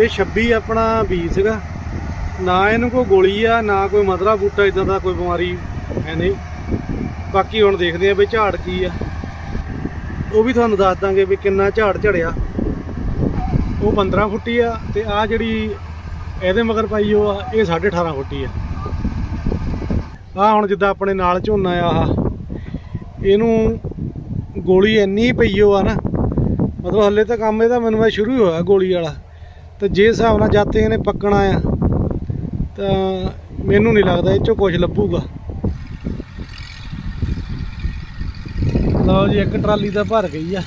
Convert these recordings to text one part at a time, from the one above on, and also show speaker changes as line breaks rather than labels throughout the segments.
ਇਹ 26 ਆਪਣਾ ਬੀ ਸੀਗਾ। ਨਾ ਇਹਨੂੰ ਕੋਈ ਗੋਲੀ ਆ, ਨਾ ਕੋਈ ਮਦਰਾ ਬੂਟਾ ਇਦਾਂ ਦਾ ਕੋਈ ਬਿਮਾਰੀ ਹੈ ਨਹੀਂ। ਬਾਕੀ ਹੁਣ ਦੇਖਦੇ ਆ ਵੀ ਝਾੜ ਕੀ ਆ। ਉਹ ਵੀ ਤੁਹਾਨੂੰ ਦੱਸ ਦਾਂਗੇ ਵੀ ਕਿੰਨਾ ਝਾੜ ਝੜਿਆ। ਉਹ 15 ਫੁੱਟੀ ਆ ਤੇ ਆ ਜਿਹੜੀ ਇਹਦੇ ਮਗਰ ਪਾਈ ਉਹ ਆ, ਇਹ 18.5 ਫੁੱਟੀ ਆ। ਆ ਹੁਣ ਜਿੱਦਾਂ ਆਪਣੇ ਨਾਲ ਝੋਨਾ ਆ ਆਹ। ਇਹਨੂੰ ਗੋਲੀ ਇੰਨੀ ਪਈ ਓ ਆ ਨਾ, ਮਤਲਬ ਹੱਲੇ ਤਾਂ ਕੰਮ ਇਹਦਾ ਮੈਨੂੰ ਮੈਂ ਸ਼ੁਰੂ ਹੀ ਹੋਇਆ ਗੋਲੀ ਵਾਲਾ। ਤੇ ਜੇ ਹਿਸਾਬ ਨਾਲ ਜਾਤੇ ਇਹਨੇ ਪੱਕਣਾ ਆ, ਤਾਂ ਮੈਨੂੰ ਨਹੀਂ ਲੱਗਦਾ ਇਹ ਚੋਂ ਕੁਝ ਲੱਭੂਗਾ। ਲਓ ਜੀ, ਇੱਕ ਟਰਾਲੀ ਤਾਂ ਭਰ ਗਈ ਆ।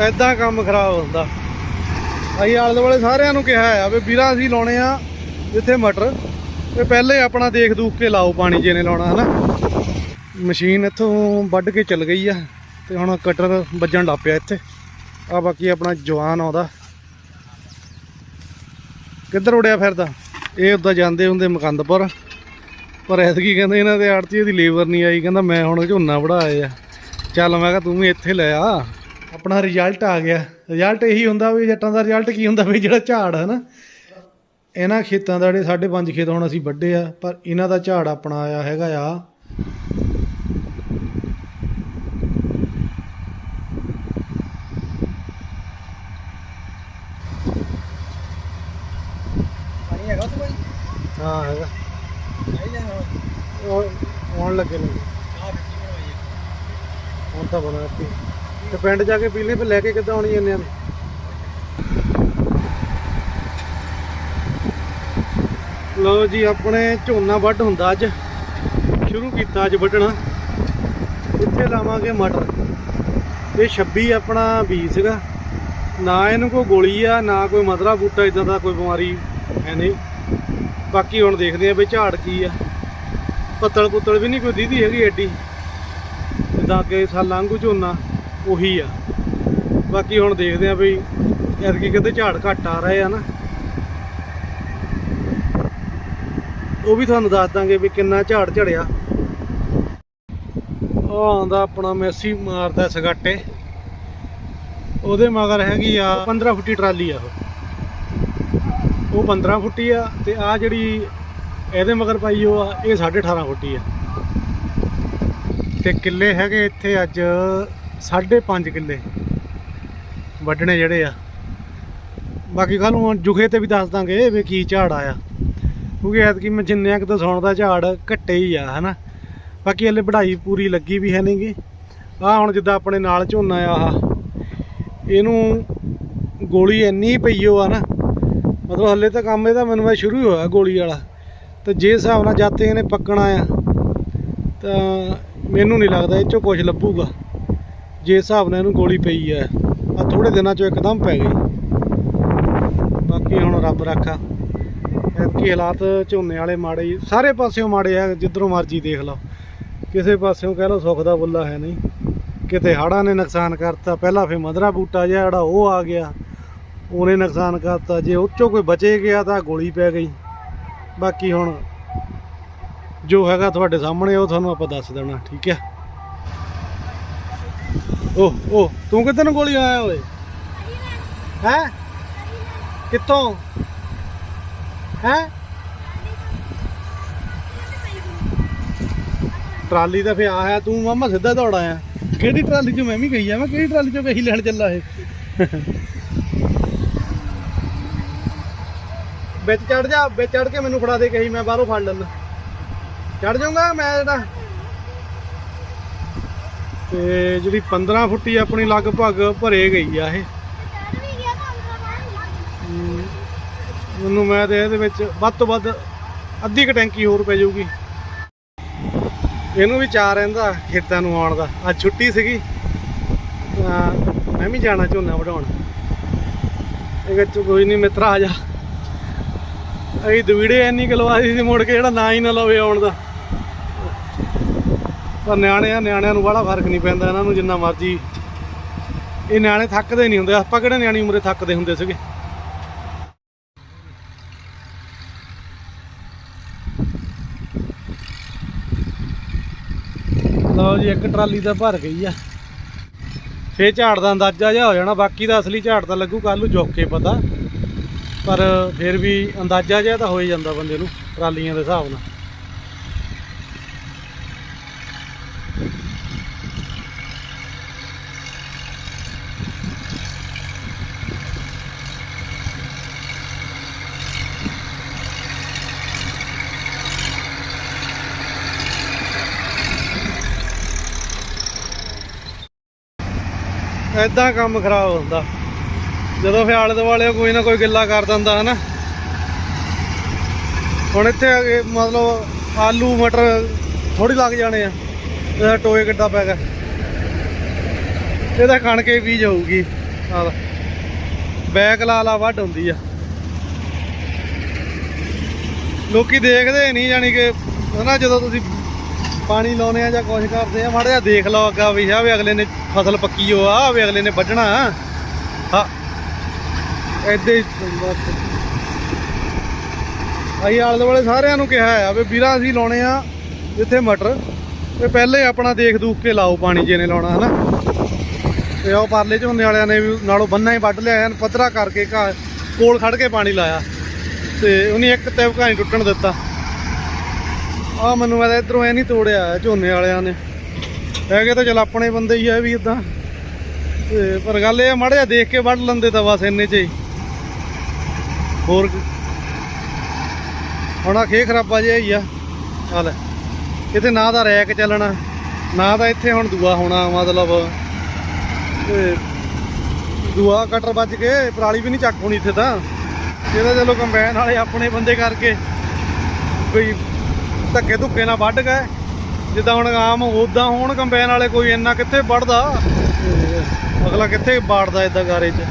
ਐਦਾਂ ਕੰਮ ਖਰਾਬ ਹੁੰਦਾ। ਅਸੀਂ ਆਲੇ ਦੁਆਲੇ ਸਾਰਿਆਂ ਨੂੰ ਕਿਹਾ ਆ ਵੀ ਵੀਰਾਂ ਅਸੀਂ ਲਾਉਣੇ ਆ ਜਿੱਥੇ ਮਟਰ, ਤੇ ਪਹਿਲੇ ਆਪਣਾ ਦੇਖ ਦੂਖ ਕੇ ਲਾਓ ਪਾਣੀ ਜਿਹਨੇ ਲਾਉਣਾ, ਹਨਾ। ਮਸ਼ੀਨ ਇੱਥੋਂ ਵੱਢ ਕੇ ਚੱਲ ਗਈ ਆ, ਤੇ ਹੁਣ ਕਟਰ ਵੱਜਣ ਲੱਗ ਇੱਥੇ। ਆ ਬਾਕੀ ਆਪਣਾ ਜਵਾਨ ਆਉਂਦਾ ਕਿੱਧਰ ਉੜਿਆ ਫਿਰਦਾ? ਇਹ ਉਦਾਂ ਜਾਂਦੇ ਹੁੰਦੇ ਮਕੰਦਪੁਰ। ਪਰ ਐਤਕੀ ਕਹਿੰਦੇ ਇਹਨਾਂ ਦੇ ਆੜਤੀ ਦੀ ਲੇਬਰ ਨਹੀਂ ਆਈ। ਕਹਿੰਦਾ ਮੈਂ ਹੁਣ ਝੋਨਾ ਵੜਾਏ ਆ। ਚੱਲ ਮੈਂ ਕਿਹਾ ਤੂੰ ਵੀ ਇੱਥੇ ਲੈ ਆ। ਆਪਣਾ ਰਿਜ਼ਲਟ ਆ ਗਿਆ। ਰਿਜ਼ਲਟ ਇਹੀ ਹੁੰਦਾ ਵੀ ਜੱਟਾਂ ਦਾ ਰਿਜ਼ਲਟ ਕੀ ਹੁੰਦਾ ਵੀ ਜਿਹੜਾ ਝਾੜ ਹੈ ਨਾ। ਇਹਨਾਂ ਖੇਤਾਂ ਦਾ ਜਿਹੜੇ ਸਾਢੇ ਪੰਜ ਖੇਤ ਹੁਣ ਅਸੀਂ ਵੱਢੇ ਆ, ਪਰ ਇਹਨਾਂ ਦਾ ਝਾੜ ਆਪਣਾ ਆਇਆ ਹੈਗਾ ਆ
ਪਾਣੀ ਹੈਗਾ ਉੱਥੇ ਭਾਈ
ਹਾਂ ਹੈਗਾ
ਨਹੀਂ ਲੈਣਾ
ਉਹ ਆਉਣ ਹੁਣ ਤਾਂ ਬਣਾਤੀ ਤੇ ਪਿੰਡ ਜਾ ਕੇ ਪੀਲੇ ਫਿਰ ਲੈ ਕੇ ਕਿੱਦਾਂ ਆਉਣੀ ਜਾਂਦੇ ਨੇ? ਲਓ ਜੀ, ਆਪਣੇ ਝੋਨਾ ਵੱਢ ਹੁੰਦਾ ਅੱਜ। ਸ਼ੁਰੂ ਕੀਤਾ ਅੱਜ ਵੱਢਣਾ। ਇੱਥੇ ਲਾਵਾਂਗੇ ਮਟਰ। ਇਹ 26 ਆਪਣਾ ਬੀਜ ਸੀਗਾ। ਨਾ ਇਹਨੂੰ ਕੋਈ ਗੋਲੀ ਆ, ਨਾ ਕੋਈ ਮਦਰਾ ਬੂਟਾ ਇਦਾਂ ਦਾ ਕੋਈ ਬਿਮਾਰੀ ਹੈ ਨਹੀਂ। ਬਾਕੀ ਹੁਣ ਦੇਖਦੇ ਆ ਵੀ ਝਾੜ ਕੀ ਆ। ਪੱਤਲ ਪੁੱਤਲ ਵੀ ਨਹੀਂ ਕੋਈ ਦੀਦੀ ਹੈਗੀ ਐਡੀ। ਜਿੱਦਾਂ ਕਿ ਸਾਲ ਲੰਘੂ ਝੋਨਾ, ਉਹੀ ਆ। ਬਾਕੀ ਹੁਣ ਦੇਖਦੇ ਆ ਵੀ ਐਤਕੀ ਕਹਿੰਦੇ ਝਾੜ ਘੱਟ ਆ ਰਹੇ ਆ ਨਾ। ਉਹ ਵੀ ਤੁਹਾਨੂੰ ਦੱਸ ਦਾਂਗੇ ਵੀ ਕਿੰਨਾ ਝਾੜ ਝੜਿਆ। ਉਹ ਆਉਂਦਾ ਆਪਣਾ ਮੈਸੀ ਮਾਰਦਾ ਸਗਾਟੇ ਉਹਦੇ ਮਗਰ ਹੈਗੀ ਆ 15 ਫੁੱਟੀ ਟਰਾਲੀ ਆ ਉਹ। ਉਹ 15 ਫੁੱਟੀ ਆ ਤੇ ਆ ਜਿਹੜੀ ਇਹਦੇ ਮਗਰ ਪਾਈ ਉਹ ਆ, ਇਹ 18.5 ਫੁੱਟੀ ਆ। ਤੇ ਕਿੱਲੇ ਹੈਗੇ ਇੱਥੇ ਅੱਜ 5.5 ਕਿੱਲੇ ਵੱਢਣੇ ਜਿਹੜੇ ਆ। ਬਾਕੀ ਕੱਲ ਨੂੰ ਜੁਗੇ ਤੇ ਵੀ ਦੱਸ ਦਾਂਗੇ ਵੀ ਕੀ ਝਾੜ ਆਇਆ। ਕਿਉਂਕਿ ਐਤਕੀ ਮੈਂ ਜਿੰਨਿਆਂ ਕੁ ਤਾਂ ਸੌਣ ਦਾ ਝਾੜ ਘੱਟੇ ਹੀ ਆ, ਹਨਾ। ਬਾਕੀ ਹਲੇ ਵਢਾਈ ਪੂਰੀ ਲੱਗੀ ਵੀ ਹੈ ਨਹੀਂਗੀ ਆ ਹੁਣ ਜਿੱਦਾਂ ਆਪਣੇ ਨਾਲ ਝੋਨਾ ਆ, ਆਹ। ਇਹਨੂੰ ਗੋਲੀ ਇੰਨੀ ਪਈ ਓ ਆ ਨਾ, ਮਤਲਬ ਹਲੇ ਤਾਂ ਕੰਮ ਇਹਦਾ ਮੈਨੂੰ ਮੈਂ ਸ਼ੁਰੂ ਹੀ ਹੋਇਆ ਗੋਲੀ ਵਾਲਾ। ਤੇ ਜੇ ਹਿਸਾਬ ਨਾਲ ਜਾਤੇ ਨੇ ਪੱਕਣਾ ਆ, ਤਾਂ ਮੈਨੂੰ ਨਹੀਂ ਲੱਗਦਾ ਇਹ ਚੋਂ ਕੁਝ ਲੱਭੂਗਾ। ਜੇ ਹਿਸਾਬ ਨਾਲ ਇਹਨੂੰ ਗੋਲੀ ਪਈ ਆ ਆ ਥੋੜੇ ਦਿਨਾਂ ਚੋਂ ਇੱਕਦਮ ਪੈ ਗਈ। ਬਾਕੀ ਹੁਣ ਰੱਬ ਰੱਖਾ। ਐਤਕੀ ਹਾਲਾਤ ਝੋਨੇ ਵਾਲੇ ਮਾੜੇ ਸਾਰੇ ਪਾਸਿਓਂ ਮਾੜੇ ਆ, ਜਿੱਧਰੋਂ ਮਰਜ਼ੀ ਦੇਖ ਲਓ। ਕਿਸੇ ਪਾਸਿਓਂ ਕਹਿ ਲਓ ਸੁੱਖ ਦਾ ਬੁੱਲਾ ਹੈ ਨਹੀਂ। ਕਿਤੇ ਹੜ੍ਹਾਂ ਨੇ ਨੁਕਸਾਨ ਕਰਤਾ, ਪਹਿਲਾਂ ਫੇ ਮਧਰਾ ਬੂਟਾ ਜਿਹਾ ਜਿਹੜਾ ਉਹ ਆ ਗਿਆ। ਉਹਨੇ ਨੁਕਸਾਨ ਕਰਤਾ, ਜੇ ਉਹ 'ਚੋਂ ਕੋਈ ਬਚੇ ਗਿਆ ਤਾਂ ਗੋਲੀ ਪੈ ਗਈ। ਬਾਕੀ ਹੁਣ ਜੋ ਹੈਗਾ ਤੁਹਾਡੇ ਸਾਹਮਣੇ, ਉਹ ਤੁਹਾਨੂੰ ਆਪਾਂ ਦੱਸ ਦੇਣਾ, ਠੀਕ ਹੈ ਓਹ ਓਹ, ਤੂੰ ਕਿੱਧਰ ਨੂੰ ਗੋਲੀ ਆਇਆ ਓਏ? ਹੈ? ਕਿੱਥੋਂ? ਹੈ? ਟਰਾਲੀ ਦਾ ਫੇ ਆਇਆ ਤੂੰ ਮਾਮਾ ਸਿੱਧਾ ਦੌੜ ਆਇਆ। ਕਿਹੜੀ ਟਰਾਲੀ 'ਚ ਮੈਂ ਵੀ ਗਈ ਆ, ਮੈਂ ਕਿਹੜੀ ਟਰਾਲੀ 'ਚੋਂ ਕਹੀ ਲੈਣ ਚੱਲਾ ਇਹ? ਵਿੱਚ ਚੜ ਜਾ, ਵਿੱਚ ਚੜ ਕੇ ਮੈਨੂੰ ਫੜਾ ਦੇ ਕਹੀ, ਮੈਂ ਬਾਹਰੋਂ ਫੜ ਲੈਣਾ ਚੜ ਜਾਊਂਗਾ ਮੈਂ ਜਿਹੜਾ? ਤੇ ਜਿਹੜੀ 15 ਫੁੱਟੀ ਆਪਣੀ ਲਗਭਗ ਭਰੇ ਗਈ ਆ ਇਹ। ਮੈਨੂੰ ਮੈਂ ਤੇ ਇਹਦੇ ਵਿੱਚ ਵੱਧ ਤੋਂ ਵੱਧ ਅੱਧੀ ਕ ਟੈਂਕੀ ਹੋਰ ਪੈ ਜਾਊਗੀ। ਇਹਨੂੰ ਵੀ ਚਾਹ ਰਹਿੰਦਾ ਖੇਤਾਂ ਨੂੰ ਆਉਣ ਦਾ। ਅੱਜ ਛੁੱਟੀ ਸੀਗੀ। ਮੈਂ ਵੀ ਜਾਣਾ ਝੋਨਾ ਵਢਾਉਣ। ਇਹ ਵਿੱਚ ਕੋਈ ਨਹੀਂ ਮਿੱਤਰਾ ਆ ਜਾ। ਅਸੀਂ ਦਵੀੜੇ ਇੰਨੀ ਕਲਵਾਈ ਸੀ ਮੁੜ ਕੇ ਜਿਹੜਾ ਨਾ ਹੀ ਨਾ ਲਵੇ ਆਉਣ ਦਾ। ਪਰ ਨਿਆਣੇ ਆ, ਨਿਆਣਿਆਂ ਨੂੰ ਬੜਾ ਫ਼ਰਕ ਨਹੀਂ ਪੈਂਦਾ, ਇਹਨਾਂ ਨੂੰ ਜਿੰਨਾ ਮਰਜ਼ੀ। ਇਹ ਨਿਆਣੇ ਥੱਕਦੇ ਨਹੀਂ ਹੁੰਦੇ, ਆਪਾਂ ਕਿਹੜੇ ਨਿਆਣੀ ਉਮਰੇ ਥੱਕਦੇ ਹੁੰਦੇ ਸੀਗੇ? ਲਓ ਜੀ, ਇੱਕ ਟਰਾਲੀ ਤਾਂ ਭਰ ਗਈ ਆ। ਫੇਰ ਝਾੜ ਦਾ ਅੰਦਾਜ਼ਾ ਜਿਹਾ ਹੋ ਜਾਣਾ, ਬਾਕੀ ਦਾ ਅਸਲੀ ਝਾੜ ਤਾਂ ਲੱਗੂ ਕੱਲ ਨੂੰ ਜੋਕ ਕੇ ਪਤਾ। ਪਰ ਫਿਰ ਵੀ ਅੰਦਾਜ਼ਾ ਜਿਹਾ ਤਾਂ ਹੋ ਹੀ ਜਾਂਦਾ ਬੰਦੇ ਨੂੰ, ਟਰਾਲੀਆਂ ਦੇ ਹਿਸਾਬ ਨਾਲ। ਐਦਾਂ ਕੰਮ ਖਰਾਬ ਹੁੰਦਾ। ਜਦੋਂ ਫਿਰ ਆਲੇ ਦੁਆਲੇ ਕੋਈ ਨਾ ਕੋਈ ਗਿੱਲਾ ਕਰ ਦਿੰਦਾ, ਹਨਾ? ਹੁਣ ਇੱਥੇ ਮਤਲਬ ਆਲੂ, ਮਟਰ ਥੋੜੀ ਲੱਗ ਜਾਣੇ ਆ। ਇਹਦਾ ਟੋਏ ਕਿੱਡਾ ਪੈ ਗਿਆ। ਇਹਦਾ ਕਣਕ ਕੇ ਬੀਜ ਹੋਊਗੀ। ਆਹ, ਬੈਕ ਲਾ ਲਾ ਵੱਢ ਹੁੰਦੀ ਆ। ਲੋਕੀ ਦੇਖਦੇ ਨਹੀਂ ਜਾਣੀ ਕਿ, ਹਨਾ, ਜਦੋਂ ਤੁਸੀਂ ਪਾਣੀ ਲਾਉਨੇ ਆ ਜਾਂ ਕੁਝ ਕਰਦੇ ਆ, ਮਾੜਾ ਜਿਹਾ ਦੇਖ ਲਓ ਅੱਗਾ ਵੀ ਆ ਵੀ ਅਗਲੇ ਨੇ ਫਸਲ ਪੱਕੀ ਹੋ ਆ ਵੀ ਅਗਲੇ ਨੇ ਵੱਢਣਾ। ਐਦੇ ਅਸੀਂ ਆਲੇ ਦੁਆਲੇ ਸਾਰਿਆਂ ਨੂੰ ਕਿਹਾ ਆ ਵੀ ਵੀਰਾ ਅਸੀਂ ਲਾਉਣੇ ਆ ਜਿੱਥੇ ਮਟਰ। ਤੇ ਪਹਿਲੇ ਆਪਣਾ ਦੇਖ ਦੂਖ ਕੇ ਲਾਓ ਪਾਣੀ ਜਿਹਨੇ ਨੇ ਲਾਉਣਾ, ਹਨਾ? ਤੇ ਉਹ ਪਰਲੇ ਝੋਨੇ ਵਾਲਿਆਂ ਨੇ ਵੀ ਨਾਲੋਂ ਬੰਨਾ ਹੀ ਵੱਢ ਲਿਆ ਐਨ ਪੱਧਰਾ ਕਰਕੇ ਘਾ ਕੋਲ ਖੜ ਕੇ ਪਾਣੀ ਲਾਇਆ। ਤੇ ਉਹਨੇ ਇੱਕ ਤਿਵਕਾ ਨਹੀਂ ਟੁੱਟਣ ਦਿੱਤਾ। ਆ ਮੈਨੂੰ ਮੈਂ ਇਧਰੋਂ ਐ ਨਹੀਂ ਤੋੜਿਆ ਝੋਨੇ ਵਾਲਿਆਂ ਨੇ। ਹੈਗੇ ਤਾਂ ਚਲ ਆਪਣੇ ਬੰਦੇ ਹੀ ਆ ਵੀ ਇਦਾਂ ਤੇ ਪਰ ਗੱਲ ਇਹ ਆ, ਮਾੜਾ ਜਿਹਾ ਦੇਖ ਕੇ ਵੱਢ ਲੈਂਦੇ ਤਾਂ ਬਸ ਇੰਨੇ ਚ ਹੀ। ਹੋਰ ਹੁਣ ਆ ਖੇ ਖਰਾਬਾ ਜਿਹਾ ਹੀ ਆ। ਆ ਲੈ ਕਿਤੇ ਨਾ ਦਾ ਰੈਕ ਚੱਲਣਾ, ਨਾ ਤਾਂ ਇੱਥੇ ਹੁਣ ਦੂਆ ਹੋਣਾ, ਮਤਲਬ ਦੂਆ ਕਟਰ ਵੱਜ ਕੇ ਪਰਾਲੀ ਵੀ ਨਹੀਂ ਚੱਕ ਹੋਣੀ ਇੱਥੇ ਤਾਂ। ਇਹਦਾ ਚਲੋ ਕੰਬਾਈਨ ਵਾਲੇ ਆਪਣੇ ਬੰਦੇ ਕਰਕੇ ਕੋਈ ਧੱਕੇ ਧੁੱਕੇ ਨਾਲ ਵੱਢ ਗਏ। ਜਿੱਦਾਂ ਹੁਣ ਆਮ ਉਦਾਂ ਹੋਣ ਕੰਬਾਈਨ ਵਾਲੇ ਕੋਈ ਇੰਨਾ ਕਿੱਥੇ ਵੱਢਦਾ? ਅਗਲਾ ਕਿੱਥੇ ਬਾੜਦਾ ਇਦਾਂ ਗਾਰੇ 'ਚ?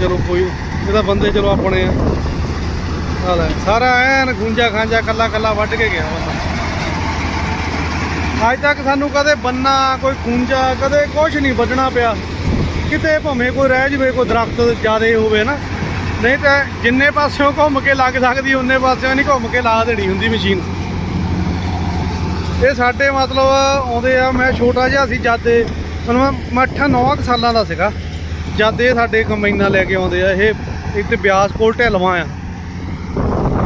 ਚਲੋ ਕੋਈ ਇਹਦਾ ਬੰਦੇ ਚਲੋ ਆਪਣੇ ਆ। ਆ ਲੈ, ਸਾਰਾ ਐਨ ਗੁੰਜਾ ਖਾਂਜਾ ਕੱਲਾ ਕੱਲਾ ਵੱਢ ਕੇ ਗਿਆ ਬੰਦਾ। ਅੱਜ ਤੱਕ ਸਾਨੂੰ ਕਦੇ ਬੰਨਾ, ਕੋਈ ਖੁੰਜਾ, ਕਦੇ ਕੁਝ ਨਹੀਂ ਵੱਢਣਾ ਪਿਆ। ਕਿਤੇ ਭਾਵੇਂ ਕੋਈ ਰਹਿ ਜਵੇ, ਕੋਈ ਦਰਖਤ ਜ਼ਿਆਦੇ ਹੋਵੇ ਨਾ। ਨਹੀਂ ਤਾਂ ਜਿੰਨੇ ਪਾਸਿਓਂ ਘੁੰਮ ਕੇ ਲੱਗ ਸਕਦੀ, ਉਹਨੇ ਪਾਸਿਓਂ ਨਹੀਂ ਘੁੰਮ ਕੇ ਲਾ ਦੇਣੀ ਹੁੰਦੀ ਮਸ਼ੀਨ। ਇਹ ਸਾਡੇ ਮਤਲਬ ਆਉਂਦੇ ਆ, ਮੈਂ ਛੋਟਾ ਜਿਹਾ ਸੀ ਜਦ ਦੇ ਮੈਨੂੰ ਮੈਂ 8-9 ਸਾਲਾਂ ਦਾ ਸੀਗਾ। ਜਦ ਇਹ ਸਾਡੇ ਕੰਬਾਈਨਾਂ ਲੈ ਕੇ ਆਉਂਦੇ ਆ, ਇਹ ਇੱਥੇ ਬਿਆਸ ਕੋਲ ਢਿਲਵਾਂ ਆ।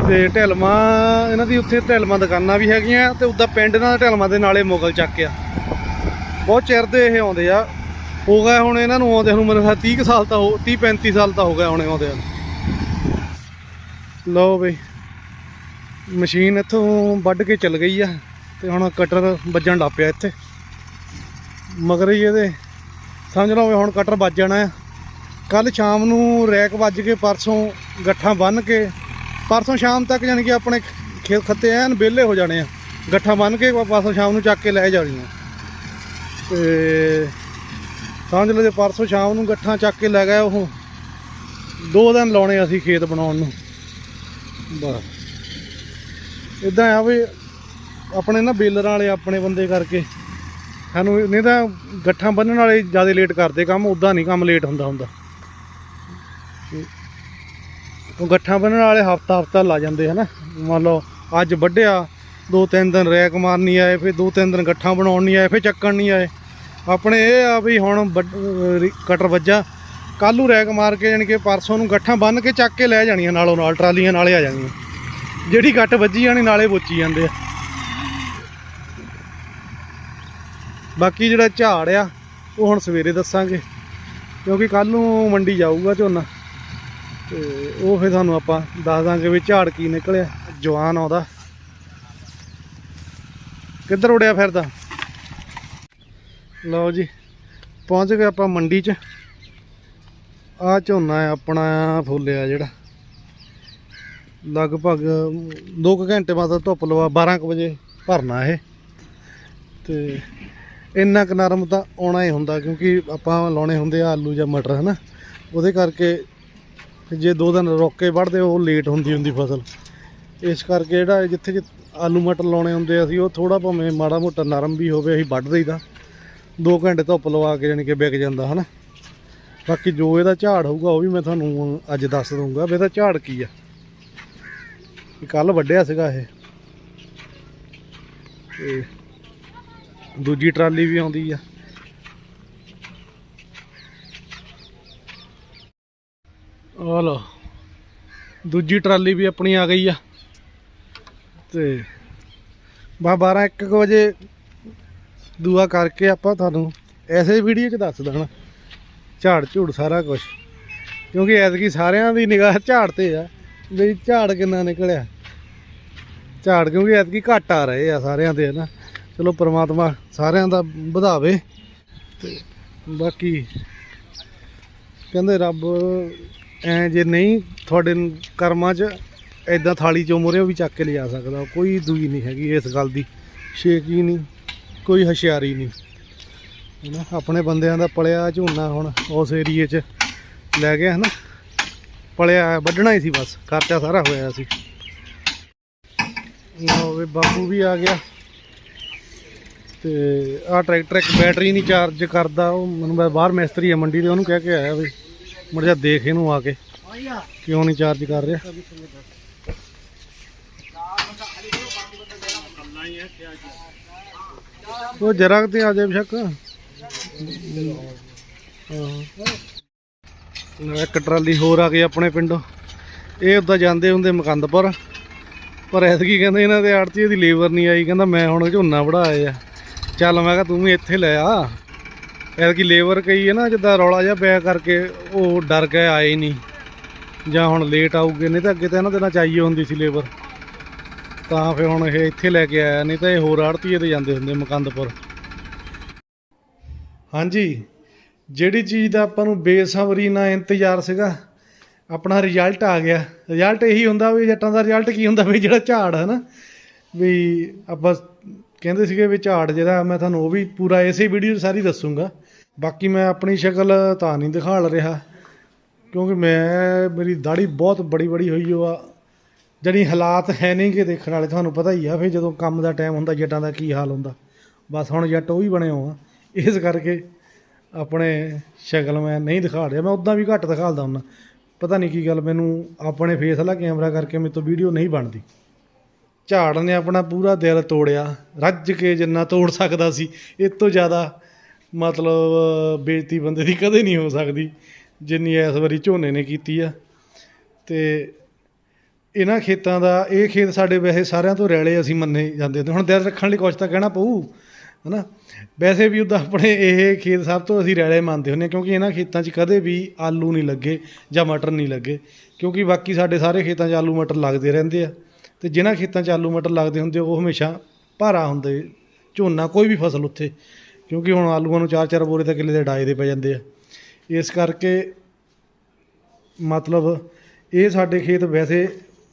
ਤੇ ਢਿਲਵਾਂ, ਇਹਨਾਂ ਦੀ ਉੱਥੇ ਢਿਲਵਾਂ ਦੁਕਾਨਾਂ ਵੀ ਹੈਗੀਆਂ ਤੇ ਉੱਦਾਂ ਪਿੰਡ ਇਹਨਾਂ ਦਾ ਢਿਲਵਾਂ ਦੇ ਨਾਲੇ ਮੁਗਲ ਚੱਕ ਆ। ਬਹੁਤ ਚਿਰ ਦੇ ਇਹ ਆਉਂਦੇ ਆ। ਹੋ ਗਿਆ ਹੁਣ ਇਹਨਾਂ ਨੂੰ ਆਉਂਦੇ ਨੂੰ ਮੇਰੇ ਖਿਆਲ 30 ਕੁ ਸਾਲ ਤਾਂ ਹੋ 30 35 ਸਾਲ ਤਾਂ ਹੋ ਗਿਆ ਹੁਣ ਆਉਂਦੇ ਨੂੰ। ਲਓ ਬਈ, ਮਸ਼ੀਨ ਇੱਥੋਂ ਵੱਢ ਕੇ ਚੱਲ ਗਈ ਆ ਤੇ ਹੁਣ ਕਟਰ ਵੱਜਣ ਲੱਗ ਇੱਥੇ। ਮਗਰ ਹੀ ਇਹਦੇ, ਸਮਝ ਲਓ ਵੀ ਹੁਣ ਕਟਰ ਵੱਜ ਜਾਣਾ ਆ। ਕੱਲ ਸ਼ਾਮ ਨੂੰ ਰੈਕ ਵੱਜ ਕੇ ਪਰਸੋਂ ਗੱਠਾਂ ਬੰਨ ਕੇ, ਪਰਸੋਂ ਸ਼ਾਮ ਤੱਕ ਯਾਨੀ ਕਿ ਆਪਣੇ ਖੇਤ ਖੱਤੇ ਐਨ ਵਿਹਲੇ ਹੋ ਜਾਣੇ ਆ। ਗੱਠਾਂ ਬੰਨ ਕੇ ਪਰਸੋਂ ਸ਼ਾਮ ਨੂੰ ਚੱਕ ਕੇ ਲੈ ਜਾਣੀਆਂ। ਤੇ ਸਮਝ ਲਓ ਜੇ ਪਰਸੋਂ ਸ਼ਾਮ ਨੂੰ ਗੱਠਾਂ ਚੱਕ ਕੇ ਲੈ ਗਏ ਉਹ, ਦੋ ਦਿਨ ਲਾਉਣੇ ਅਸੀਂ ਖੇਤ ਬਣਾਉਣ ਨੂੰ। ਬਸ। ਇਦਾਂ ਆ ਵੀ ਆਪਣੇ ਨਾ ਬੇਲਰਾਂ ਵਾਲੇ ਆਪਣੇ ਬੰਦੇ ਕਰਕੇ ਸਾਨੂੰ ਨਹੀਂ ਤਾਂ ਗੱਠਾਂ ਬੰਨਣ ਵਾਲੇ ਜ਼ਿਆਦਾ ਲੇਟ ਕਰਦੇ, ਕੰਮ ਉਦਾਂ ਨਹੀਂ, ਕੰਮ ਲੇਟ ਹੁੰਦਾ ਹੁੰਦਾ। ਉਹ ਗੱਠਾਂ ਬੰਨਣ ਵਾਲੇ ਹਫਤਾ ਹਫਤਾ ਲਾ ਜਾਂਦੇ ਹਨਾ। ਮੰਨ ਲਓ, ਅੱਜ ਵੱਢਿਆ, ਦੋ ਤਿੰਨ ਦਿਨ ਰੈਕ ਮਾਰਨੀ ਆਏ, ਫਿਰ ਦੋ ਤਿੰਨ ਦਿਨ ਗੱਠਾਂ ਬਣਾਉਣ ਨਹੀਂ ਆਏ, ਫਿਰ ਚੱਕਣ ਨਹੀਂ ਆਏ। ਆਪਣੇ ਇਹ ਆ ਵੀ ਹੁਣ ਵੱਢ- ਕਟਰ ਵੱਜਾ। ਕੱਲ੍ਹ ਨੂੰ ਰੈਕ ਮਾਰ ਕੇ ਜਾਣੀ ਕਿ ਪਰਸੋਂ ਨੂੰ ਗੱਠਾਂ ਬੰਨ ਕੇ ਚੱਕ ਕੇ ਲੈ ਜਾਣੀਆਂ ਨਾਲੋਂ ਨਾਲ, ਟਰਾਲੀਆਂ ਨਾਲੇ ਆ ਜਾਣੀਆਂ। ਜਿਹੜੀ ਗੱਠ ਵੱਜੀ ਜਾਣੀ ਨਾਲੇ ਬੋਚੀ ਜਾਂਦੇ ਆ। ਬਾਕੀ ਜਿਹੜਾ ਝਾੜ ਆ, ਉਹ ਹੁਣ ਸਵੇਰੇ ਦੱਸਾਂਗੇ, ਕਿਉਂਕਿ ਕੱਲ ਨੂੰ ਮੰਡੀ ਜਾਊਗਾ ਝੋਨਾ। ਤੇ ਉਹ ਫਿਰ ਤੁਹਾਨੂੰ ਆਪਾਂ ਦੱਸ ਦਾਂਗੇ ਵੀ ਝਾੜ ਕੀ ਨਿਕਲਿਆ, ਜਵਾਨ ਆਉਂਦਾ ਕਿੱਧਰ ਉੜਿਆ ਫਿਰਦਾ? ਲਓ ਜੀ, ਪਹੁੰਚ ਗਏ ਆਪਾਂ ਮੰਡੀ 'ਚ। ਆ ਝੋਨਾ ਹੈ ਆਪਣਾ ਫੁੱਲਿਆ ਜਿਹੜਾ। ਲਗਭਗ 2 ਘੰਟੇ ਬਾਅਦ ਧੁੱਪ ਲਵਾ 12 ਕੁ ਵਜੇ ਭਰਨਾ ਇਹ। ਤੇ ਇੰਨਾ ਕੁ ਨਰਮ ਤਾਂ ਆਉਣਾ ਹੀ ਹੁੰਦਾ, ਕਿਉਂਕਿ ਆਪਾਂ ਲਾਉਣੇ ਹੁੰਦੇ ਆ ਆਲੂ ਜਾਂ ਮਟਰ, ਹਨਾ? ਉਹਦੇ ਕਰਕੇ ਜੇ ਦੋ ਦਿਨ ਰੁੱਕ ਕੇ ਵੱਢਦੇ, ਉਹ ਲੇਟ ਹੁੰਦੀ ਹੁੰਦੀ ਫਸਲ। ਇਸ ਕਰਕੇ ਜਿਹੜਾ ਜਿੱਥੇ ਜਿ ਆਲੂ ਮਟਰ ਲਾਉਣੇ ਹੁੰਦੇ ਆ, ਅਸੀਂ ਉਹ ਥੋੜਾ ਭਾਵੇਂ ਮਾੜਾ ਮੋਟਾ ਨਰਮ ਵੀ ਹੋਵੇ, ਅਸੀਂ ਵੱਢ ਦਈਦਾ। 2 ਘੰਟੇ ਧੁੱਪ ਲਵਾ ਕੇ ਜਾਣੀ ਕਿ ਵਿਕ ਜਾਂਦਾ, ਹਨਾ? ਬਾਕੀ ਜੋ ਇਹਦਾ ਝਾੜ ਹੋਊਗਾ, ਉਹ ਵੀ ਮੈਂ ਤੁਹਾਨੂੰ ਅੱਜ ਦੱਸ ਦਊਂਗਾ ਵੀ ਇਹਦਾ ਝਾੜ ਕੀ ਆ। ਕੱਲ ਵੱਢਿਆ ਸੀਗਾ ਇਹ। ਤੇ ਦੂਜੀ ਟਰਾਲੀ ਵੀ ਆਉਂਦੀ ਆ। ਆ ਲੋ ਦੂਜੀ ਟਰਾਲੀ ਵੀ ਆਪਣੀ ਆ ਗਈ ਆ। ਤੇ ਬਾ 12 1 ਵਜੇ ਦੁਆ ਕਰਕੇ ਆਪਾਂ ਤੁਹਾਨੂੰ ਐਸੇ ਵੀਡੀਓ 'ਚ ਦੱਸ ਦੇਣਾ। ਝਾੜ ਝੂੜ ਸਾਰਾ ਕੁਝ ਕਿਉਂਕਿ ਐਤਕੀ ਸਾਰਿਆਂ ਦੀ ਨਿਗਾਹ ਝਾੜ ਤੇ ਆ ਵੀ ਝਾੜ ਕਿੰਨਾ ਨਿਕਲਿਆ। ਝਾੜ ਕਿਉਂਕਿ ਐਤਕੀ ਘੱਟ ਆ ਰਹੇ ਆ ਸਾਰਿਆਂ ਦੇ, ਹਨਾ। ਚਲੋ ਪ੍ਰਮਾਤਮਾ ਸਾਰਿਆਂ ਦਾ ਵਧਾਵੇ। ਤੇ ਬਾਕੀ ਕਹਿੰਦੇ ਰੱਬ ਐ ਜੇ ਨਹੀਂ ਤੁਹਾਡੇ ਕਰਮਾਂ 'ਚ ਐਦਾਂ ਥਾਲੀ ਚੋਂ ਮੁਰੇ ਵੀ ਚੱਕ ਕੇ ਲਿਜਾ ਸਕਦਾ। ਕੋਈ ਦੂਈ ਨਹੀਂ ਹੈਗੀ ਇਸ ਗੱਲ ਦੀ। ਸ਼ੇਕ ਹੀ ਨਹੀਂ, ਕੋਈ ਹਸ਼ਿਆਰੀ ਨਹੀਂ। ਹੈਨਾ, ਆਪਣੇ ਬੰਦਿਆਂ ਦਾ ਪਲਿਆ ਝੋਨਾ ਹੁਣ ਉਸ ਏਰੀਏ 'ਚ ਲੈ ਗਿਆ ਹਨਾ। ਪਲਿਆ ਵੱਢਣਾ ਹੀ ਸੀ ਬਸ, ਖਰਚਾ ਸਾਰਾ ਹੋਇਆ ਸੀ। ਲਓ ਵੀ ਬਾਪੂ ਵੀ ਆ ਗਿਆ। ਤੇ ਆਹ ਟਰੈਕਟਰ ਇੱਕ ਬੈਟਰੀ ਨਹੀਂ ਚਾਰਜ ਕਰਦਾ, ਉਹ ਮੈਨੂੰ ਬਾਹਰ ਮਿਸਤਰੀ ਆ ਮੰਡੀ ਦੇ, ਉਹਨੂੰ ਕਹਿ ਕੇ ਆਇਆ ਵੀ ਮੁੜ ਜਾ ਦੇਖ ਇਹਨੂੰ ਆ ਕੇ। ਕਿਉਂ ਨਹੀਂ ਚਾਰਜ ਕਰ ਰਿਹਾ? ਉਹ ਜਰਾ ਕੁ ਤੇ ਆ ਜਾਏ ਬਸ਼ੱਕ ਹਾਂ। ਇੱਕ ਟਰਾਲੀ ਹੋਰ ਆ ਗਈ ਆਪਣੇ ਪਿੰਡੋਂ। ਇਹ ਉੱਦਾਂ ਜਾਂਦੇ ਹੁੰਦੇ ਮੁਕੰਦਪੁਰ। ਪਰ ਐਤਕੀ ਕਹਿੰਦੇ ਇਹਨਾਂ ਦੇ ਆੜਤੀ ਦੀ ਲੇਬਰ ਨਹੀਂ ਆਈ। ਕਹਿੰਦਾ ਮੈਂ ਹੁਣ ਝੋਨਾ ਵੜਾਇਆ ਆ। ਚੱਲ ਮੈਂ ਕਿਹਾ ਤੂੰ ਵੀ ਇੱਥੇ ਲੈ ਆ। ਐਤਕੀ ਲੇਬਰ ਕਈ ਹੈ ਨਾ, ਜਿੱਦਾਂ ਰੌਲਾ ਜਿਹਾ ਪਿਆ ਕਰਕੇ ਉਹ ਡਰ ਗਏ ਆਏ ਨਹੀਂ ਜਾਂ ਹੁਣ ਲੇਟ ਆਊਗੇ, ਨਹੀਂ ਤਾਂ ਅੱਗੇ ਤਾਂ ਇਹਨਾਂ ਦੇ ਨਾਲ ਚਾਹੀਏ ਹੁੰਦੀ ਸੀ ਲੇਬਰ। ਤਾਂ ਫਿਰ ਹੁਣ ਇਹ ਇੱਥੇ ਲੈ ਕੇ ਆਇਆ, ਨਹੀਂ ਤਾਂ ਇਹ ਹੋਰ ਆੜਤੀਏ ਤੇ ਜਾਂਦੇ ਹੁੰਦੇ ਮਕੰਦਪੁਰ। ਹਾਂਜੀ, ਜਿਹੜੀ ਚੀਜ਼ ਦਾ ਆਪਾਂ ਨੂੰ ਬੇਸਬਰੀ ਨਾਲ ਇੰਤਜ਼ਾਰ ਸੀਗਾ, ਆਪਣਾ ਰਿਜ਼ਲਟ ਆ ਗਿਆ। ਰਿਜ਼ਲਟ ਇਹੀ ਹੁੰਦਾ ਵੀ ਜੱਟਾਂ ਦਾ ਰਿਜ਼ਲਟ ਕੀ ਹੁੰਦਾ ਵੀ ਜਿਹੜਾ ਝਾੜ ਹੈ ਨਾ ਵੀ ਆਪਾਂ ਕਹਿੰਦੇ ਸੀਗੇ ਵੀ ਝਾੜ ਜਿਹੜਾ, ਮੈਂ ਤੁਹਾਨੂੰ ਉਹ ਵੀ ਪੂਰਾ ਇਸੇ ਵੀਡੀਓ ਸਾਰੀ ਦੱਸੂਗਾ। ਬਾਕੀ ਮੈਂ ਆਪਣੀ ਸ਼ਕਲ ਤਾਂ ਨਹੀਂ ਦਿਖਾਲ ਰਿਹਾ, ਕਿਉਂਕਿ ਮੈਂ, ਮੇਰੀ ਦਾੜੀ ਬਹੁਤ ਬੜੀ ਬੜੀ ਹੋਈ ਓ ਆ। ਜਿਹੜੀ ਹਾਲਾਤ ਹੈ ਨਹੀਂ ਕਿ ਦੇਖਣ ਵਾਲੇ, ਤੁਹਾਨੂੰ ਪਤਾ ਹੀ ਆ, ਫਿਰ ਜਦੋਂ ਕੰਮ ਦਾ ਟਾਈਮ ਹੁੰਦਾ, ਜੱਟਾਂ ਦਾ ਕੀ ਹਾਲ ਹੁੰਦਾ। ਬਸ ਹੁਣ ਜੱਟ ਉਹ ਹੀ ਬਣੇ ਹੋ ਇਸ ਕਰਕੇ ਆਪਣੇ ਸ਼ਕਲ ਮੈਂ ਨਹੀਂ ਦਿਖਾ ਰਿਹਾ। ਮੈਂ ਉਦਾਂ ਵੀ ਘੱਟ ਦਿਖਾਲਦਾ ਹੁੰਦਾ। ਪਤਾ ਨਹੀਂ ਕੀ ਗੱਲ, ਮੈਨੂੰ ਆਪਣੇ ਫੇਸ ਵਾਲਾ ਕੈਮਰਾ ਕਰਕੇ ਮੇਰੇ ਤੋਂ ਵੀਡੀਓ ਨਹੀਂ ਬਣਦੀ। ਝਾੜ ਨੇ ਆਪਣਾ ਪੂਰਾ ਦਿਲ ਤੋੜਿਆ। ਰੱਜ ਕੇ ਜਿੰਨਾ ਤੋੜ ਸਕਦਾ ਸੀ ਇਸ ਤੋਂ ਜ਼ਿਆਦਾ ਮਤਲਬ, ਬੇਇੱਜ਼ਤੀ ਬੰਦੇ ਦੀ ਕਦੇ ਨਹੀਂ ਹੋ ਸਕਦੀ, ਜਿੰਨੀ ਇਸ ਵਾਰੀ ਝੋਨੇ ਨੇ ਕੀਤੀ ਆ। ਤੇ ਇਹਨਾਂ ਖੇਤਾਂ ਦਾ, ਇਹ ਖੇਤ ਸਾਡੇ ਵੈਸੇ ਸਾਰਿਆਂ ਤੋਂ ਰੈਲੇ ਅਸੀਂ ਮੰਨੇ ਜਾਂਦੇ ਤੇ ਹੁਣ ਦਿਲ ਰੱਖਣ ਲਈ ਕੁਝ ਤਾਂ ਕਹਿਣਾ ਪਊ, ਹਨਾ? ਵੈਸੇ ਵੀ ਉਦਾਂ ਆਪਣੇ ਇਹ ਖੇਤ ਸਭ ਤੋਂ ਅਸੀਂ ਰੈਲੇ ਮੰਨਦੇ ਹੁੰਦੇ ਹਾਂ ਕਿਉਂਕਿ ਇਹਨਾਂ ਖੇਤਾਂ 'ਚ ਕਦੇ ਵੀ ਆਲੂ ਨਹੀਂ ਲੱਗੇ ਜਾਂ ਮਟਰ ਨਹੀਂ ਲੱਗੇ। ਕਿਉਂਕਿ ਬਾਕੀ ਸਾਡੇ ਸਾਰੇ ਖੇਤਾਂ 'ਚ ਆਲੂ ਮਟਰ ਲੱਗਦੇ ਰਹਿੰਦੇ ਆ। ਤੇ ਜਿਨ੍ਹਾਂ ਖੇਤਾਂ 'ਚ ਆਲੂ ਮਟਰ ਲੱਗਦੇ ਹੁੰਦੇ ਉਹ ਹਮੇਸ਼ਾ ਭਾਰਾ ਹੁੰਦੇ ਝੋਨਾ, ਕੋਈ ਵੀ ਫਸਲ ਉੱਥੇ। ਕਿਉਂਕਿ ਹੁਣ ਆਲੂਆਂ ਨੂੰ ਚਾਰ ਚਾਰ ਬੋਰੇ ਤਾਂ ਕਿੱਲੇ ਦੇ ਡਾਏ ਦੇ ਪੈ ਜਾਂਦੇ ਆ। ਇਸ ਕਰਕੇ ਮਤਲਬ ਇਹ ਸਾਡੇ ਖੇਤ ਵੈਸੇ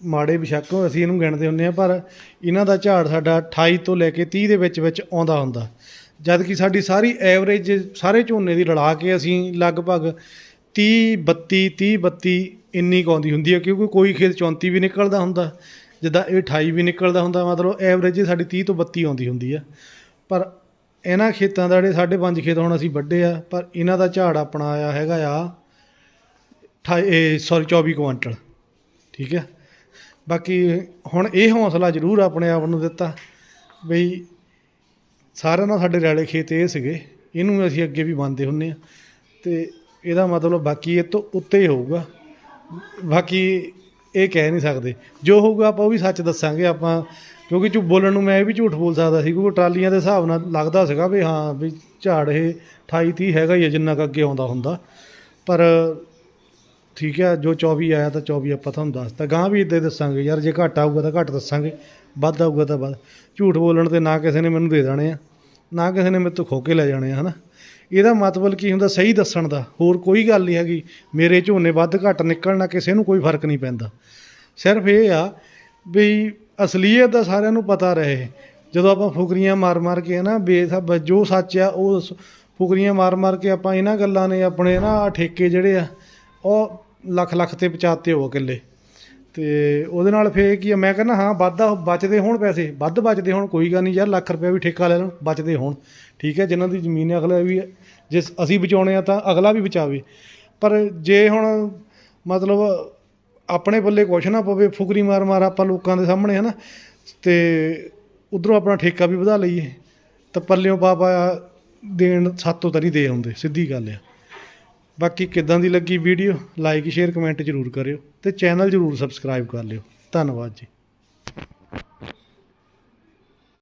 ਮਾੜੇ ਬਿਸ਼ੱਕ ਅਸੀਂ ਇਹਨੂੰ ਗਿਣਦੇ ਹੁੰਦੇ ਆ, ਪਰ ਇਹਨਾਂ ਦਾ ਝਾੜ ਸਾਡਾ 28 ਤੋਂ ਲੈ ਕੇ 30 ਦੇ ਵਿੱਚ ਵਿੱਚ ਆਉਂਦਾ ਹੁੰਦਾ। ਜਦ ਕਿ ਸਾਡੀ ਸਾਰੀ ਐਵਰੇਜ ਸਾਰੇ ਝੋਨੇ ਦੀ ਲੜਾ ਕੇ ਅਸੀਂ ਲਗਭਗ 30 32 30 32 ਇੰਨੀ ਕੁ ਆਉਂਦੀ ਹੁੰਦੀ ਹੈ ਕਿਉਂਕਿ ਕੋਈ ਖੇਤ 34 ਵੀ ਨਿਕਲਦਾ ਹੁੰਦਾ, ਜਿੱਦਾਂ ਇਹ 28 ਵੀ ਨਿਕਲਦਾ ਹੁੰਦਾ, ਮਤਲਬ ਐਵਰੇਜ ਸਾਡੀ 30 ਤੋਂ 32 ਆਉਂਦੀ ਹੁੰਦੀ ਆ। ਪਰ ਇਹਨਾਂ ਖੇਤਾਂ ਦਾ ਜਿਹੜੇ ਸਾਢੇ ਪੰਜ ਖੇਤ ਹੁਣ ਅਸੀਂ ਵੱਢੇ ਆ, ਪਰ ਇਹਨਾਂ ਦਾ ਝਾੜ ਆਪਣਾ ਆਇਆ ਹੈਗਾ ਆ 28 ਸੌਰੀ 24 ਕੁਆਂਟਲ, ਠੀਕ ਹੈ ਬਾਕੀ ਹੁਣ ਇਹ ਹੌਸਲਾ ਜ਼ਰੂਰ ਆਪਣੇ ਆਪ ਨੂੰ ਦਿੱਤਾ ਬਈ ਸਾਰਿਆਂ ਨਾਲ ਸਾਡੇ ਰੈਲੇ ਖੇਤ ਇਹ ਸੀਗੇ, ਇਹਨੂੰ ਅਸੀਂ ਅੱਗੇ ਵੀ ਮੰਨਦੇ ਹੁੰਨੇ ਆ ਤੇ ਇਹਦਾ ਮਤਲਬ ਬਾਕੀ ਇਹ ਤੋਂ ਉੱਤੇ ਹੀ ਹੋਊਗਾ। ਬਾਕੀ ਇਹ ਕਹਿ ਨਹੀਂ ਸਕਦੇ। ਜੋ ਹੋਊਗਾ ਆਪਾਂ ਉਹ ਵੀ ਸੱਚ ਦੱਸਾਂਗੇ ਆਪਾਂ। ਕਿਉਂਕਿ ਝੂ ਬੋਲਣ ਨੂੰ ਮੈਂ ਇਹ ਵੀ ਝੂਠ ਬੋਲ ਸਕਦਾ ਸੀ, ਕਿਉਂਕਿ ਟਰਾਲੀਆਂ ਦੇ ਹਿਸਾਬ ਨਾਲ ਲੱਗਦਾ ਸੀਗਾ ਵੀ ਹਾਂ ਵੀ ਝਾੜ ਇਹ 28 30 ਹੈਗਾ ਹੀ ਹੈ ਜਿੰਨਾ ਕੁ ਅੱਗੇ ਆਉਂਦਾ ਹੁੰਦਾ। ਪਰ ਠੀਕ ਹੈ ਜੋ 24 ਆਇਆ ਤਾਂ 24 ਆਪਾਂ ਤੁਹਾਨੂੰ ਦੱਸਤਾ ਗਾਂ ਵੀ ਇਦਾਂ ਹੀ ਦੱਸਾਂਗੇ, ਯਾਰ ਜੇ ਘੱਟ ਆਊਗਾ ਤਾਂ ਘੱਟ ਦੱਸਾਂਗੇ, ਵੱਧ ਆਊਗਾ ਤਾਂ ਵੱਧ। ਝੂਠ ਬੋਲਣ ਤੇ ਨਾ ਕਿਸੇ ਨੇ ਮੈਨੂੰ ਦੇ ਦੇਣੇ ਆ, ਨਾ ਕਿਸੇ ਨੇ ਮੇਰੇ ਤੋਂ ਖੋ ਕੇ ਲੈ ਜਾਣੇ ਆ, ਹਨਾ? ਇਹਦਾ ਮਤਲਬ ਕੀ ਹੁੰਦਾ ਸਹੀ ਦੱਸਣ ਦਾ? ਹੋਰ ਕੋਈ ਗੱਲ ਨਹੀਂ ਹੈਗੀ। ਮੇਰੇ ਝੋਨੇ ਵੱਧ ਘੱਟ ਨਿਕਲਣਾ ਕਿਸੇ ਨੂੰ ਕੋਈ ਫ਼ਰਕ ਨਹੀਂ ਪੈਂਦਾ। ਸਿਰਫ ਇਹ ਆ ਵੀ ਅਸਲੀਅਤ ਦਾ ਸਾਰਿਆਂ ਨੂੰ ਪਤਾ ਰਹੇ। ਜਦੋਂ ਆਪਾਂ ਫੁਕਰੀਆਂ ਮਾਰ ਮਾਰ ਕੇ ਨਾ ਬੇਸਬ ਜੋ ਸੱਚ ਆ, ਉਹ ਸ- ਫੁਕਰੀਆਂ ਮਾਰ ਮਾਰ ਕੇ ਆਪਾਂ ਇਹਨਾਂ ਗੱਲਾਂ ਨੇ ਆਪਣੇ ਨਾ ਆਹ ਠੇਕੇ ਜਿਹੜੇ ਆ, ਉਹ ਲੱਖ ਲੱਖ ਤੇ ਪਹੁੰਚਾਤੇ ਹੋ ਕਿੱਲੇ। ਤੇ ਉਹਦੇ ਨਾਲ ਫੇਰ ਕੀ ਆ, ਮੈਂ ਕਹਿੰਦਾ, ਹਾਂ, ਵਾਧਾ ਬਚਦੇ ਹੋਣ ਪੈਸੇ। ਵੱਧ ਬਚਦੇ ਹੋਣ, ਕੋਈ ਗੱਲ ਨਹੀਂ ਯਾਰ, ਲੱਖ ਰੁਪਏ ਵੀ ਠੇਕਾ ਲੈ ਲੈਣ ਬਚਦੇ ਹੋਣ। ਠੀਕ ਹੈ, ਜਿਨ੍ਹਾਂ ਦੀ ਜ਼ਮੀਨ ਹੈ, ਅਗਲਾ ਵੀ, ਜੇ ਅਸੀਂ ਬਚਾਉਣੇ ਆ ਤਾਂ ਅਗਲਾ ਵੀ ਬਚਾਵੇ। ਪਰ ਜੇ ਹੁਣ ਮਤਲਬ ਆਪਣੇ ਪੱਲੇ ਕੁਛ ਨਾ ਪਵੇ, ਫੁਕਰੀ ਮਾਰ ਮਾਰ ਆਪਾਂ ਲੋਕਾਂ ਦੇ ਸਾਹਮਣੇ, ਹਨਾ, ਤੇ ਉਧਰੋਂ ਆਪਣਾ ਠੇਕਾ ਵੀ ਵਧਾ ਲਈਏ, ਤਾਂ ਪੱਲਿਓਂ ਪਾ ਪਾ ਦੇਣ, ਸਾਤੋਂ ਤਾਂ ਨਹੀਂ ਦੇ ਆਉਂਦੇ, ਸਿੱਧੀ ਗੱਲ ਆ। ਬਾਕੀ ਕਿੱਦਾਂ ਦੀ ਲੱਗੀ ਵੀਡੀਓ ਲਾਈਕ ਸ਼ੇਅਰ ਕਮੈਂਟ ਜ਼ਰੂਰ ਕਰਿਓ ਤੇ ਚੈਨਲ ਜ਼ਰੂਰ ਸਬਸਕ੍ਰਾਈਬ ਕਰ ਲਿਓ। ਧੰਨਵਾਦ ਜੀ।